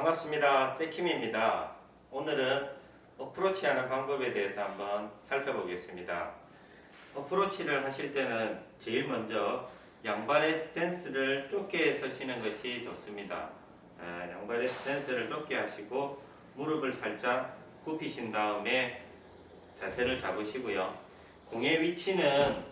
반갑습니다. 떼킴입니다. 오늘은 어프로치 하는 방법에 대해서 한번 살펴보겠습니다. 어프로치를 하실 때는 제일 먼저 양발의 스탠스를 좁게 서시는 것이 좋습니다. 아, 양발의 스탠스를 좁게 하시고 무릎을 살짝 굽히신 다음에 자세를 잡으시고요. 공의 위치는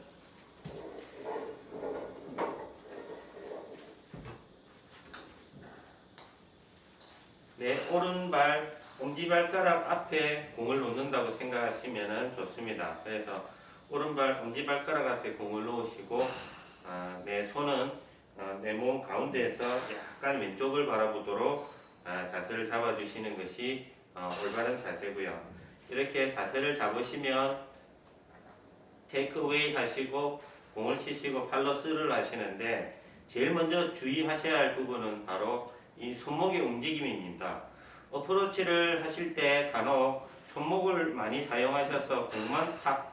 내 오른발 엄지발가락 앞에 공을 놓는다고 생각하시면 좋습니다. 그래서 오른발 엄지발가락 앞에 공을 놓으시고 아, 내 손은 아, 내몸 가운데에서 약간 왼쪽을 바라보도록 아, 자세를 잡아주시는 것이 어, 올바른 자세고요. 이렇게 자세를 잡으시면 테이크웨이 하시고 공을 치시고 팔로 스를 하시는데 제일 먼저 주의하셔야 할 부분은 바로 이 손목의 움직임입니다. 어프로치를 하실 때 간혹 손목을 많이 사용하셔서 공만 탁,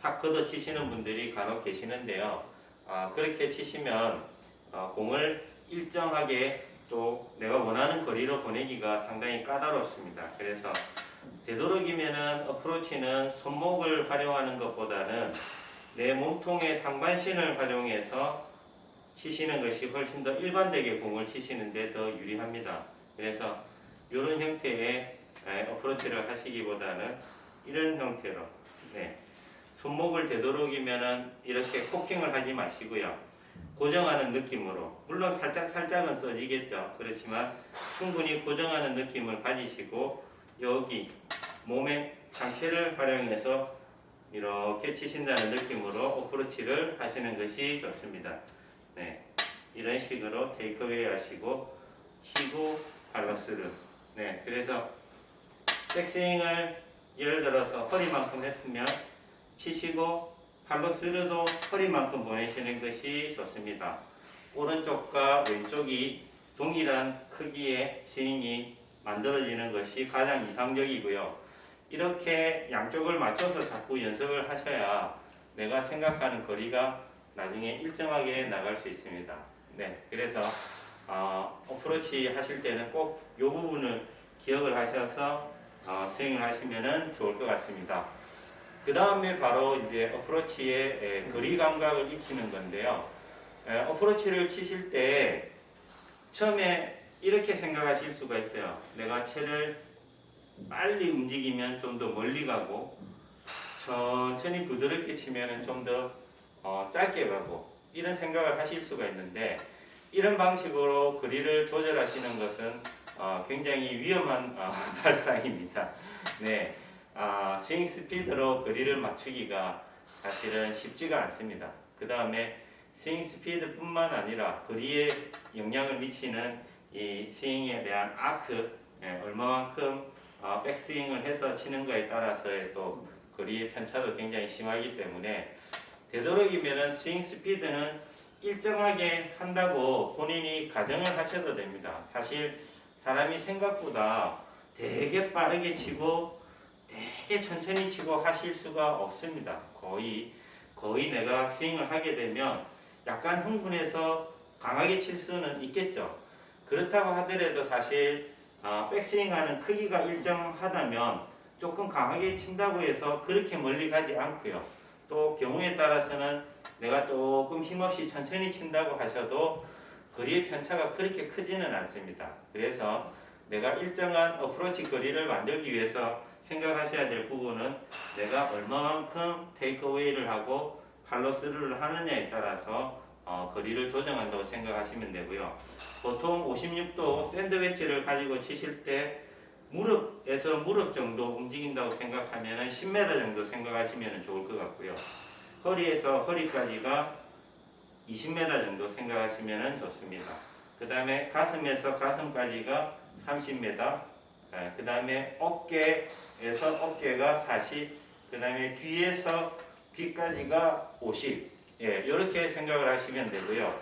탁 걷어 치시는 분들이 간혹 계시는데요. 아, 그렇게 치시면 어, 공을 일정하게 또 내가 원하는 거리로 보내기가 상당히 까다롭습니다. 그래서 되도록이면은 어프로치는 손목을 활용하는 것보다는 내 몸통의 상반신을 활용해서 치시는 것이 훨씬 더 일관되게 공을 치시는데 더 유리합니다. 그래서 이런 형태의 에, 어프로치를 하시기보다는 이런 형태로 네. 손목을 되도록이면은 이렇게 코킹을 하지 마시고요. 고정하는 느낌으로 물론 살짝 살짝은 써지겠죠. 그렇지만 충분히 고정하는 느낌을 가지시고 여기 몸의 상체를 활용해서 이렇게 치신다는 느낌으로 어프로치를 하시는 것이 좋습니다. 네, 이런 식으로 테이크웨이 하시고 치고 발로스를 네, 그래서 백스윙을 예를 들어서 허리만큼 했으면 치시고 팔로스르도 허리만큼 보내시는 것이 좋습니다. 오른쪽과 왼쪽이 동일한 크기의 스윙이 만들어지는 것이 가장 이상적이고요. 이렇게 양쪽을 맞춰서 자꾸 연습을 하셔야 내가 생각하는 거리가 나중에 일정하게 나갈 수 있습니다. 네, 그래서 어, 어프로치 하실 때는 꼭 이 부분을 기억을 하셔서 어, 스윙을 하시면 좋을 것 같습니다. 그 다음에 바로 이제 어프로치의 에, 거리 감각을 익히는 건데요. 에, 어프로치를 치실 때 처음에 이렇게 생각하실 수가 있어요. 내가 채를 빨리 움직이면 좀 더 멀리 가고 천천히 부드럽게 치면 좀더 어, 짧게 가고 이런 생각을 하실 수가 있는데 이런 방식으로 거리를 조절하시는 것은 어, 굉장히 위험한 어, 발상입니다. 네, 아, 스윙 스피드로 거리를 맞추기가 사실은 쉽지가 않습니다. 그 다음에 스윙 스피드뿐만 아니라 거리에 영향을 미치는 이 스윙에 대한 아크 예, 얼마만큼 어, 백스윙을 해서 치는 거에 따라서의 또 거리의 편차도 굉장히 심하기 때문에 되도록이면 스윙 스피드는 일정하게 한다고 본인이 가정을 하셔도 됩니다. 사실 사람이 생각보다 되게 빠르게 치고 되게 천천히 치고 하실 수가 없습니다. 거의 거의 내가 스윙을 하게 되면 약간 흥분해서 강하게 칠 수는 있겠죠. 그렇다고 하더라도 사실 아, 백스윙하는 크기가 일정하다면 조금 강하게 친다고 해서 그렇게 멀리 가지 않고요. 또 경우에 따라서는 내가 조금 힘없이 천천히 친다고 하셔도 거리의 편차가 그렇게 크지는 않습니다. 그래서 내가 일정한 어프로치 거리를 만들기 위해서 생각하셔야 될 부분은 내가 얼마만큼 테이크어웨이를 하고 팔로스를 하느냐에 따라서 어, 거리를 조정한다고 생각하시면 되고요. 보통 56도 샌드위치를 가지고 치실 때 무릎에서 무릎 정도 움직인다고 생각하면 10m 정도 생각하시면 좋을 것 같고요. 허리에서 허리까지가 20m 정도 생각하시면 좋습니다. 그 다음에 가슴에서 가슴까지가 30m, 그 다음에 어깨에서 어깨가 40, 그 다음에 귀에서 귀까지가 50. 예, 이렇게 생각을 하시면 되고요.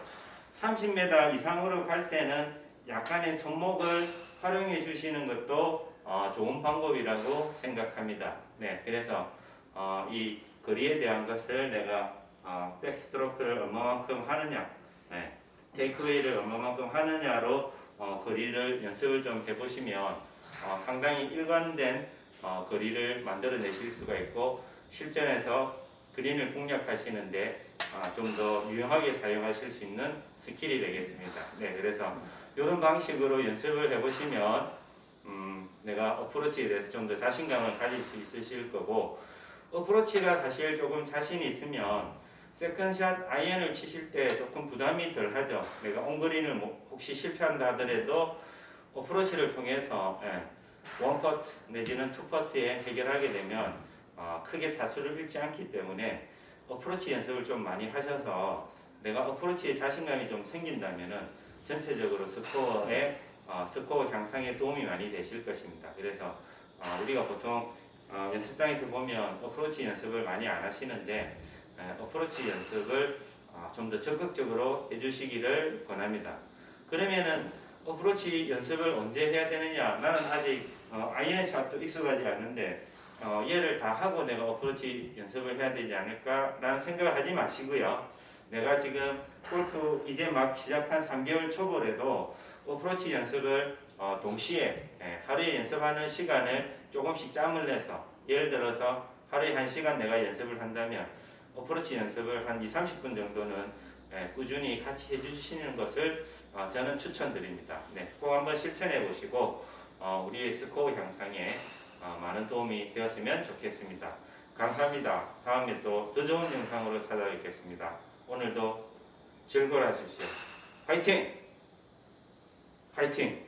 30m 이상으로 갈 때는 약간의 손목을 활용해 주시는 것도 어, 좋은 방법이라고 생각합니다. 네, 그래서 어, 이 거리에 대한 것을 내가 어, 백스트로크를 얼마만큼 하느냐, 네, 테이크웨이를 얼마만큼 하느냐로 어, 거리를 연습을 좀 해보시면 어, 상당히 일관된 어, 거리를 만들어내실 수가 있고 실전에서 그린을 공략하시는데 아, 좀더 유용하게 사용하실 수 있는 스킬이 되겠습니다. 네, 그래서 이런 방식으로 연습을 해보시면 음, 내가 어프로치에 대해서 좀 더 자신감을 가질 수 있으실 거고 어프로치가 사실 조금 자신이 있으면 세컨샷 아이언을 치실 때 조금 부담이 덜 하죠. 내가 온그린을 뭐 혹시 실패한다 하더라도 어프로치를 통해서 예, 원퍼트 내지는 투퍼트에 해결하게 되면 어, 크게 타수를 잃지 않기 때문에 어프로치 연습을 좀 많이 하셔서 내가 어프로치에 자신감이 좀 생긴다면은 전체적으로 스코어에 어, 스코어 향상에 도움이 많이 되실 것입니다. 그래서 어, 우리가 보통 어, 연습장에서 보면 어프로치 연습을 많이 안 하시는데 에, 어프로치 연습을 어, 좀더 적극적으로 해주시기를 권합니다. 그러면은 어프로치 연습을 언제 해야 되느냐? 나는 아직 어, 아이언샷도 익숙하지 않는데 어, 얘를 다 하고 내가 어프로치 연습을 해야 되지 않을까라는 생각을 하지 마시고요. 내가 지금 골프 이제 막 시작한 3개월 초보래도 어프로치 연습을 어, 동시에 예, 하루에 연습하는 시간을 조금씩 짬을 내서 예를 들어서 하루에 1시간 내가 연습을 한다면 어프로치 연습을 한 2, 30분 정도는 예, 꾸준히 같이 해주시는 것을 어, 저는 추천드립니다. 네, 꼭 한번 실천해 보시고 어, 우리의 스코어 향상에 어, 많은 도움이 되었으면 좋겠습니다. 감사합니다. 다음에 또 더 좋은 영상으로 찾아뵙겠습니다. 오늘도 즐거워하십시오. 화이팅! 화이팅!